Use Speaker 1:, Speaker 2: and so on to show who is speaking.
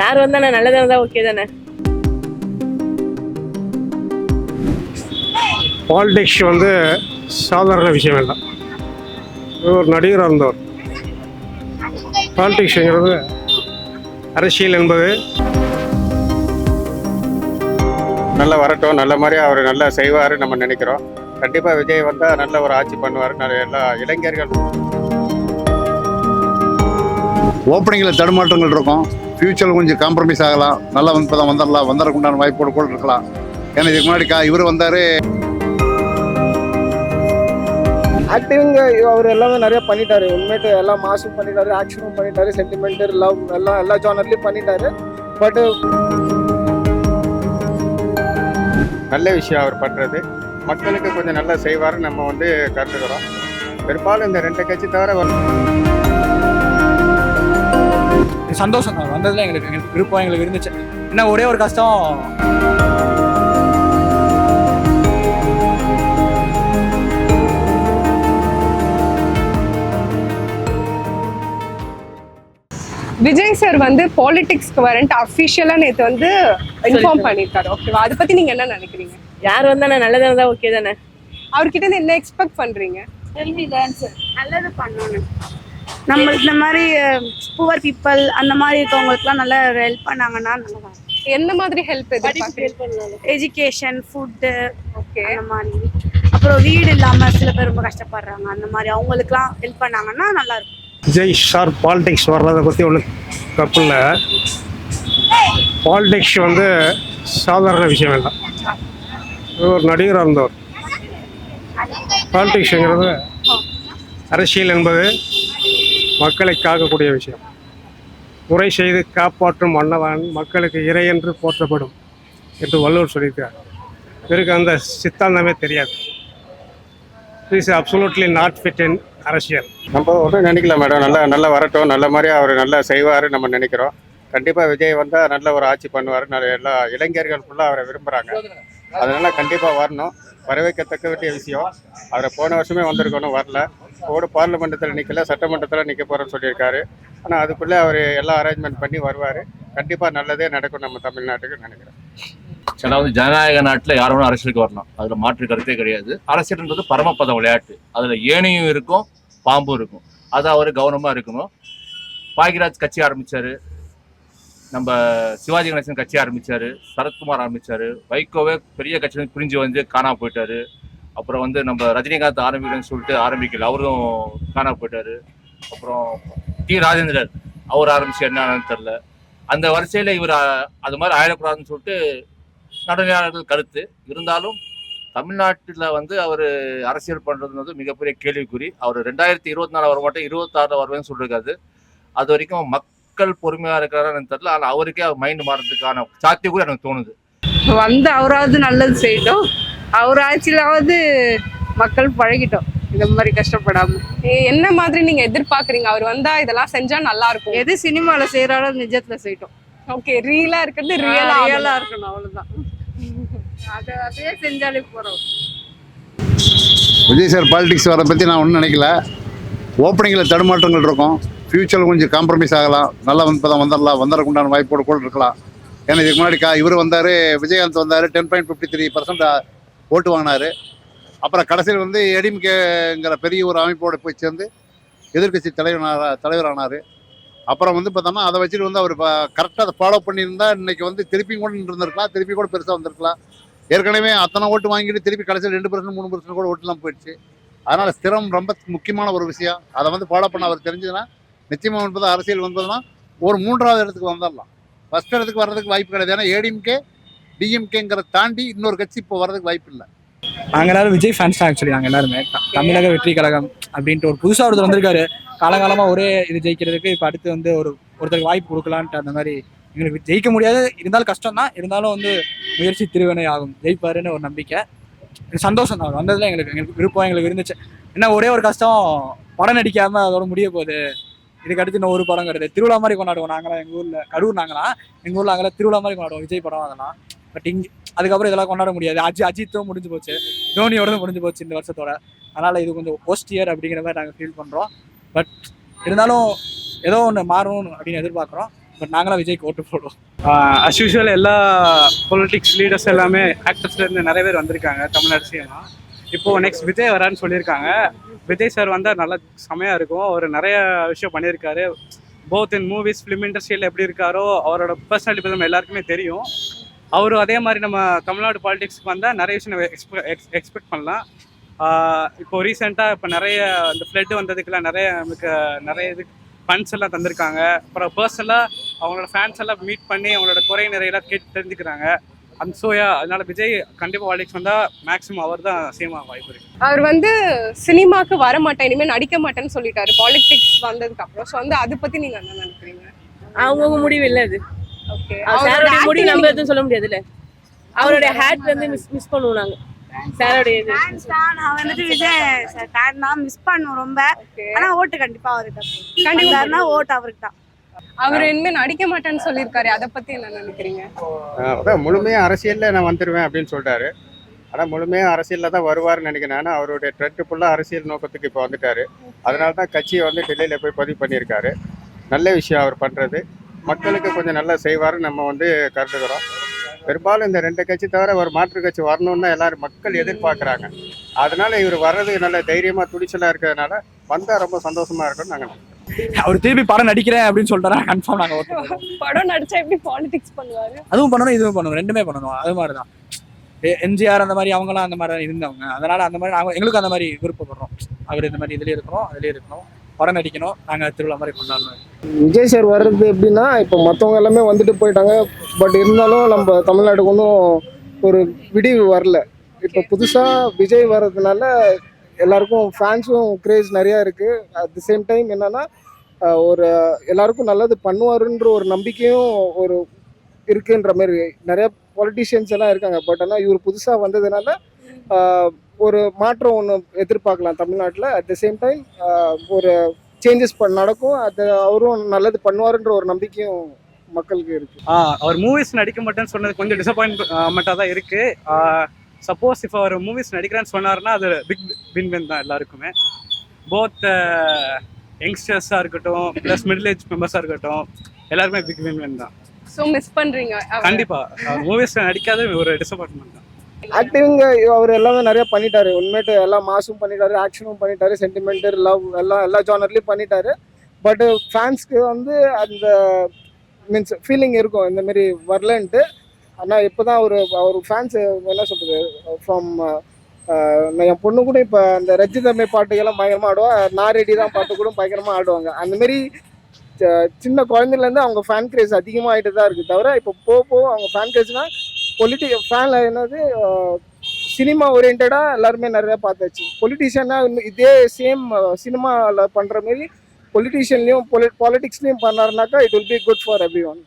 Speaker 1: யார் வந்தானே நல்லதாக இருந்தால் ஓகே தானே?
Speaker 2: பாலிடிக்ஸ் வந்து சாதாரண விஷயம் இல்லை. ஒரு நடிகராக இருந்தவர். பாலிடிக்ஸுங்கிறது அரசியல் என்பது
Speaker 3: நல்லா வரட்டும் நல்ல மாதிரி அவர் நல்லா செய்வார் நம்ம நினைக்கிறோம். கண்டிப்பாக விஜய் வந்தால் நல்ல ஒரு ஆட்சி பண்ணுவார் நிறைய எல்லா இளைஞர்கள்.
Speaker 4: ஓப்பனிங்கில் தடுமாற்றங்கள் இருக்கும். ஃப்யூச்சரில் கொஞ்சம் காம்ப்ரமைஸ் ஆகலாம். நல்லா வந்து இப்போ தான் வந்துடலாம் வந்துடறதுக்கு உண்டான வாய்ப்போடு கூட இருக்கலாம். ஏன்னா இதுக்கு முன்னாடி கா இவர் வந்தார்.
Speaker 5: ஆக்டிங் அவர் எல்லாமே நிறைய பண்ணிட்டாரு. உண்மையிட்டு எல்லா மாசும் பண்ணிட்டாரு. ஆக்ஷனும் பண்ணிட்டாரு. சென்டிமெண்ட் லவ் எல்லாம் எல்லா ஜானர்லயும் பண்ணிட்டாரு. பட்
Speaker 3: நல்ல விஷயம் அவர் பண்ணுறது மக்களுக்கு கொஞ்சம் நல்லா செய்வார் நம்ம வந்து கருதுகிறோம். பெரும்பாலும் இந்த ரெண்டு கட்சி தவிர
Speaker 6: சந்தோஷம். தான் வந்ததுல எங்களுக்கு விருப்பம் எங்களுக்கு இருந்துச்சு. என்ன ஒரே ஒரு கஷ்டம்.
Speaker 7: விஜய் சார் வந்து பாலிடிக்ஸ்க்கு வரன்ட்டு அஃபிஷியலா நேத்து வந்து இன்ஃபார்ம் பண்ணிருக்காரு. ஓகேவா அதை பத்தி நீங்க என்ன நினைக்கிறீங்க?
Speaker 1: யார் வந்தானே? நல்லதாக இருந்தால் ஓகே தானே?
Speaker 7: அவர்கிட்ட இருந்து என்ன எக்ஸ்பெக்ட் பண்றீங்க?
Speaker 8: நல்லது பண்ணணும். நம்ம இந்த மாதிரி புவர் பீப்புள் அந்த மாதிரி இருக்கவங்களுக்குலாம் நல்லா ஹெல்ப் பண்ணாங்கன்னா நல்லா
Speaker 7: எந்த மாதிரி ஹெல்ப்
Speaker 8: எஜுகேஷன் ஃபுட்டு
Speaker 7: ஓகே
Speaker 8: அந்த மாதிரி. அப்புறம் வீடு இல்லாம சில பேர் ரொம்ப கஷ்டப்படுறாங்க. அந்த மாதிரி அவங்களுக்குலாம் ஹெல்ப் பண்ணாங்கன்னா நல்லா இருக்கும்.
Speaker 2: விஜய் சார் பாலிடிக்ஸ் வர்றதை பற்றி ஒன்றும் தப்பு இல்லை பாலிடிக்ஸ் வந்து சாதாரண விஷயம் இல்லை. ஒரு நடிகராக இருந்தவர். பாலிடிக்ஸுங்கிறது அரசியல் என்பது மக்களை காக்கக்கூடிய விஷயம். முறை செய்து காப்பாற்றும் மன்னவன் மக்களுக்கு இறை என்று போற்றப்படும் என்று வள்ளுவர் சொல்லியிருக்கார் இவருக்கு அந்த சித்தாந்தமே தெரியாது. Is absolutely not fit in அரசியல்.
Speaker 3: நம்ம ஒன்றும் நினைக்கல மேடம். நல்லா நல்லா வரட்டும் நல்ல மாதிரி அவர் நல்லா செய்வார் நம்ம நினைக்கிறோம். கண்டிப்பாக விஜய் வந்தால் நல்ல ஒரு ஆட்சி பண்ணுவார். நிறைய எல்லா இளைஞர்கள் ஃபுல்லாக அவரை விரும்புகிறாங்க அதனால் கண்டிப்பாக வரணும். வரவேற்கத்தக்க வேண்டிய விஷயம். அவரை போன வருஷமே வந்திருக்கணும். வரல. கூட பார்லிமெண்ட்டத்தில் நிற்கல சட்டமன்றத்தில் நிற்க போகிறேன்னு சொல்லியிருக்காரு. ஆனால் அதுக்குள்ளே அவர் எல்லா அரேஞ்ச்மெண்ட் பண்ணி வருவார். கண்டிப்பாக நல்லதே நடக்கும் நம்ம தமிழ்நாட்டுக்கு நினைக்கிறேன்.
Speaker 9: அதாவது ஜனநாயக நாட்டில் யாரும் அரசியலுக்கு வரணும் அதில் மாற்று கருத்தே கிடையாது. அரசியல்ன்றது பரமபத விளையாட்டு. அதில் ஏனையும் இருக்கும் பாம்பும் இருக்கும். அது அவர் கவனமாக இருக்கணும். பாக்யராஜ் கட்சி ஆரம்பிச்சாரு. நம்ம சிவாஜி கணேசன் கட்சி ஆரம்பிச்சாரு. சரத்குமார் ஆரம்பித்தார் வைகோவே பெரிய கட்சியிலேருந்து பிரிஞ்சு வந்து காணாமல் போயிட்டாரு. அப்புறம் வந்து நம்ம ரஜினிகாந்த் ஆரம்பிக்கிறேன்னு சொல்லிட்டு ஆரம்பிக்கல. அவரும் காணாம போயிட்டாரு. அப்புறம் டி ராஜேந்திரன் அவர் ஆரம்பிச்சு என்னன்னு தெரில அந்த வரிசையில் இவர் அது மாதிரி ஆயிடக்கூடாதுன்னு சொல்லிட்டு நடனையாளர்கள் கருத்து. இருந்தாலும் தமிழ்நாட்டில் வந்து அவர் அரசியல் பண்ணுறது வந்து மிகப்பெரிய கேள்விக்குறி. அவர் ரெண்டாயிரத்தி இருபத்தி நாலு வர மாட்டேன் இருபத்தாறில் வருவேன்னு சொல்லியிருக்காரு அது வரைக்கும் மக்கள் பொறுமையாக இருக்கிறாரான்னு தெரில ஆனால் அவருக்கே அவர் மைண்ட் மாறதுக்கான சாத்தியம் கூட எனக்கு தோணுது.
Speaker 7: வந்து அவராவது நல்லது செய்யட்டும். அவர் ஆட்சியிலாவது மக்கள் பழகிட்டோம். இந்த மாதிரி கஷ்டப்படாம. ஏ- என்ன மாதிரி நீங்க எதிர்பார்க்கறீங்க? அவர் வந்தா இதெல்லாம் செஞ்சா நல்லா இருக்கும்
Speaker 8: எது சினிமால செய்யறாரோ நிஜத்துல செய்யட்டும்.
Speaker 7: ஓகே ரியலா இருக்கிறது ரியலா
Speaker 8: ரியலா இருக்கணும் அவ்வளவுதான். அதை அதே செஞ்சாலே போறோம்
Speaker 4: விஜய் சார் பாலிடிக்ஸ் வர பற்றி நான் ஒன்றும் நினைக்கல. ஓப்பனிங்கில் தடுமாற்றங்கள் இருக்கும். ஃப்யூச்சரில் கொஞ்சம் காம்ப்ரமைஸ் ஆகலாம். நல்லா வந்து தான் வந்துடலாம் வந்துடறதுக்கு உண்டான வாய்ப்போடு கூட இருக்கலாம். ஏன்னா இதுக்கு முன்னாடி கா இவர் வந்தார் விஜயகாந்த் வந்தார் ten point fifty three percent ஓட்டு வாங்கினார். அப்புறம் கடைசியில் வந்து எடிம்கேங்கிற பெரிய ஒரு அமைப்போடு போய் சேர்ந்து எதிர்க்கட்சி தலைவர் தலைவரானார். அப்புறம் வந்து பார்த்தோம்னா அதை வச்சுட்டு வந்து அவர் கரெக்டாக அதை ஃபாலோ பண்ணியிருந்தா இன்னைக்கு வந்து திருப்பி கூட இருந்திருக்கலாம் திருப்பி கூட பெருசாக வந்திருக்கலாம். ஏற்கனவே அத்தனை ஓட்டு வாங்கிட்டு திருப்பி கடைசியில் ரெண்டு பர்சன்ட் மூணு பர்சன்ட் கூட ஓட்டுலாம் போயிடுச்சு. அதனால் ஸ்திரம் ரொம்ப முக்கியமான ஒரு விஷயம். அதை வந்து ஃபாலோ பண்ண அவர் தெரிஞ்சதுன்னா நிச்சயமாக என்பது அரசியல் வந்ததுன்னா ஒரு மூன்றாவது இடத்துக்கு வந்துடலாம் ஃபஸ்ட் இடத்துக்கு வர்றதுக்கு வாய்ப்பு கிடையாது. ஏன்னா ஏடிஎம்கே டிஎம்கேங்கிற தாண்டி இன்னொரு கட்சி இப்போ வர்றதுக்கு வாய்ப்பு இல்லை.
Speaker 6: நாங்க எல்லாரும் விஜய் ஃபேன்ஸ் தான் ஆக்சுவலி நாங்க எல்லாருமே. தமிழக வெற்றி கழகம் அப்படின்ட்டு ஒரு புதுசா ஒருத்தர் வந்திருக்காரு. காலகாலமா ஒரே இது ஜெயிக்கிறதுக்கு இப்ப அடுத்து வந்து ஒரு ஒருத்தருக்கு வாய்ப்பு கொடுக்கலான்ட்டு அந்த மாதிரி எங்களுக்கு ஜெயிக்க முடியாது. இருந்தாலும் கஷ்டம் தான் இருந்தாலும் வந்து முயற்சி திருவினை ஆகும். ஜெயிப்பாருன்னு ஒரு நம்பிக்கை. சந்தோஷம் தான். வந்ததுல எங்களுக்கு எங்களுக்கு விருப்பம் எங்களுக்கு இருந்துச்சு. என்ன ஒரே ஒரு கஷ்டம் படம் நடிக்காம அதோட முடிய போகுது. இதுக்கு அடுத்து இன்னும் ஒரு படம் கிடையாது திருவிழா மாதிரி கொண்டாடுவோம். நாங்களாம் எங்கள் ஊரில் கடூர் நாங்களாம் எங்கள் ஊர்ல நாங்களாம் திருவிழா மாதிரி கொண்டாடுவோம். விஜய் படம் அதெல்லாம். பட் இங்கே அதுக்கப்புறம் இதெல்லாம் கொண்டாட முடியாது. அஜி அஜித்தும் முடிஞ்சு போச்சு. தோனியோட முடிஞ்சு போச்சு இந்த வருஷத்தோட. அதனால் இது கொஞ்சம் ஒஸ்ட் இயர் அப்படிங்கிற மாதிரி நாங்கள் ஃபீல் பண்ணுறோம் பட் இருந்தாலும் ஏதோ ஒன்று மாறும் அப்படின்னு எதிர்பார்க்குறோம். பட் நாங்களாம் விஜய்க்கு ஓட்டு போடுவோம்.
Speaker 10: அஸ் யூஷுவல் எல்லா பொலிட்டிக்ஸ் லீடர்ஸ் எல்லாமே ஆக்டர்ஸ்லேருந்து நிறைய பேர் வந்திருக்காங்க தமிழ்நாடு சிஎம்மா இப்போது நெக்ஸ்ட் விஜய் வரான்னு சொல்லியிருக்காங்க. விஜய் சார் வந்தால் நல்லா செமையாக இருக்கும். அவர் நிறைய விஷயம் பண்ணியிருக்காரு. போத் இன் மூவிஸ் ஃபிலிம் இண்டஸ்ட்ரியில் எப்படி இருக்காரோ அவரோட பர்சனாலிட்டி பற்றி நம்ம எல்லாருக்குமே தெரியும். அவர் அதே மாதிரி நம்ம தமிழ்நாடு பாலிடிக்ஸ்க்கு வந்தால் நிறைய விஷயம் நம்ம எக்ஸ்பெக்ட் பண்ணலாம். இப்போ ரீசெண்டாக இப்போ நிறைய இந்த ஃப்ளட் வந்ததுக்கெல்லாம் நிறைய நமக்கு நிறைய இது ஃபண்ட்ஸ் எல்லாம் தந்திருக்காங்க. அப்புறம் பர்சனலாக அவங்களோட ஃபேன்ஸ் எல்லாம் மீட் பண்ணி அவங்களோட குறை நிறையெல்லாம் கேட்டு தெரிஞ்சுக்கிறாங்க. அந்த சோயா அதனால விஜய் கண்டிப்பாக பாலிடிக்ஸ் வந்தால் மேக்ஸிமம் அவர் தான் சேமாக வாய்ப்பு இருக்கு.
Speaker 7: அவர் வந்து சினிமாக்கு வர மாட்டேன் இனிமேல் நடிக்க மாட்டேன்னு சொல்லிட்டாரு. பாலிடிக்ஸ் வந்ததுக்கு அப்புறம். ஸோ வந்து அதை பத்தி நீங்க என்ன நினைக்கிறீங்க?
Speaker 1: அவங்கவுங்க முடிவு இல்லை அது.
Speaker 7: ஓகே
Speaker 1: சாரோடைய முடிவு நம்ம எதுவும் சொல்ல முடியாதுல்ல? அவருடைய ஹேட் வந்து மிஸ் மிஸ் பண்ணுவோம் நாங்க சாரோடைய
Speaker 8: நான் வந்துட்டு விஜய் சார் ஃபேன் தான். மிஸ் பண்ணுவோம் ரொம்ப. ஆனா ஓட்டு கண்டிப்பா அவருக்கு தான்.
Speaker 7: கண்டிப்பா
Speaker 8: ஓட்டு அவருக்கு தான்.
Speaker 7: அவர் இனிமே நடிக்க மாட்டேன்னு சொல்லியிருக்காரு. அதை பத்தி என்ன நினைக்கிறீங்க?
Speaker 3: அதான் முழுமையாக அரசியலில் நான் வந்துடுவேன் அப்படின்னு சொல்லிட்டாரு ஆனால் முழுமையாக அரசியலில் தான் வருவார்னு நினைக்கிறேன். அவருடைய ட்ரெண்ட் ஃபுல்லாக அரசியல் நோக்கத்துக்கு இப்போ வந்துட்டாரு. அதனால தான் கட்சியை வந்து டெல்லியில் போய் பதிவு பண்ணியிருக்காரு. நல்ல விஷயம் அவர் பண்ணுறது மக்களுக்கு கொஞ்சம் நல்லா செய்வாருன்னு நம்ம வந்து கருதுகிறோம். பெரும்பாலும் இந்த ரெண்டு கட்சி தவிர ஒரு மாற்று கட்சி வரணும்னு எல்லாரும் மக்கள் எதிர்பார்க்குறாங்க. அதனால இவர் வர்றது நல்ல தைரியமாக துடிச்சலாக இருக்கிறதுனால வந்தால் ரொம்ப சந்தோஷமா இருக்கும்னு நாங்கள்
Speaker 6: அவர் திருப்பி படம் நடிக்கிறேன் அப்படின்னு சொல்லிட்டாரா கன்ஃபார்ம் போடுவோம்.
Speaker 7: படம் நடிச்சா எப்படி பாலிடிக்ஸ் பண்ணுவாரு?
Speaker 6: அதுவும் பண்ணணும் இதுவும் பண்ணணும். ரெண்டுமே பண்ணணும். அது மாதிரி தான் எம்ஜிஆர் அந்த மாதிரி அவங்களாம் அந்த மாதிரி தான் இருந்தவங்க. அதனால அந்த மாதிரி நாங்கள் எங்களுக்கு அந்த மாதிரி விருப்பப்படுறோம். அவர் இந்த மாதிரி இதுலேயே இருக்கணும் அதுலேயே இருக்கணும். படம் நடிக்கணும். நாங்கள் திருவிழா மாதிரி கொண்டாடணும்.
Speaker 5: விஜய் சார் வர்றது எப்படின்னா இப்போ மற்றவங்க எல்லாமே வந்துட்டு போயிட்டாங்க. பட் இருந்தாலும் நம்ம தமிழ்நாட்டுக்கு ஒன்றும் ஒரு விடிவு வரல. இப்போ புதுசாக விஜய் வர்றதுனால எல்லாருக்கும் ஃபேன்ஸும் கிரேஸ் நிறையா இருக்குது அட் தி சேம் டைம் என்னென்னா ஒரு எல்லாருக்கும் நல்லது பண்ணுவாருன்ற ஒரு நம்பிக்கையும் ஒரு இருக்குன்ற மாதிரி நிறையா பொலிட்டிஷியன்ஸ் எல்லாம் இருக்காங்க. பட் ஆனால் இவர் புதுசாக வந்ததுனால ஒரு மாற்றம் ஒன்று எதிர்பார்க்கலாம் தமிழ்நாட்டில். அட் த சேம் டைம் ஒரு சேஞ்சஸ் நடக்கும். அது அவரும் நல்லது பண்ணுவாருன்ற ஒரு நம்பிக்கையும் மக்களுக்கு இருக்கு.
Speaker 10: ஆ அவர் மூவிஸ் நடிக்க மாட்டேன்னு சொன்னது கொஞ்சம் டிசப்பாயின்மெண்ட்டாக தான் இருக்கு. சப்போஸ் இப்போ அவர் மூவிஸ் நடிக்கிறேன்னு சொன்னாருன்னா அது பிக் வின் வின் தான் எல்லாருக்குமே. போத் யங்ஸ்டர்ஸாக இருக்கட்டும் ப்ளஸ் மிடில் ஏஜ் மெம்பர்ஸாக இருக்கட்டும் எல்லாருக்குமே பிக் வின் வின் தான்.
Speaker 7: ஸோ மிஸ் பண்றீங்க அவரை.
Speaker 10: கண்டிப்பா. அவர் மூவிஸ் நடிக்காத ஒரு டிசப்பாயின்மெண்ட் தான்.
Speaker 5: ஆக்டிவிங் அவர் எல்லாமே நிறைய பண்ணிட்டாரு. உண்மையிட்டு எல்லா மாஸும் பண்ணிட்டாரு ஆக்ஷனும் பண்ணிட்டாரு சென்டிமெண்ட் லவ் எல்லாம் எல்லா ஜானர்லையும் பண்ணிட்டாரு. பட் ஃபேன்ஸ்க்கு வந்து அந்த மீன்ஸ் ஃபீலிங் இருக்கும். இந்த மாதிரி வரலன்ட்டு. ஆனால் இப்போ தான் அவர் அவர் ஃபேன்ஸ் என்ன சொல்கிறது ஃப்ரம் என் பொண்ணு கூட இப்போ அந்த ரஜிதமே பாட்டுக்கெல்லாம் பயங்கரமாக ஆடுவா. நான் ரெடி தான் பாட்டு கூட பயங்கரமாக ஆடுவாங்க. அந்த மாதிரி சின்ன குழந்தைலேருந்து அவங்க ஃபேன் கிரேஸ் அதிகமாகிட்டு தான் இருக்குது தவிர இப்போ போக போக அவங்க ஃபேன் கிரேஸ்னால் பொலிட்டி ஃபேனில் என்னது சினிமா ஓரியன்டாக எல்லாருமே நிறைய பார்த்தாச்சு பொலிட்டிஷியனாக இதே சேம் சினிமாவில் பண்ணுற மாதிரி பொலிட்டிஷியன்லேயும் பொலி பாலிட்டிக்ஸ்லேயும் பண்ணாருனாக்கா it will be good for everyone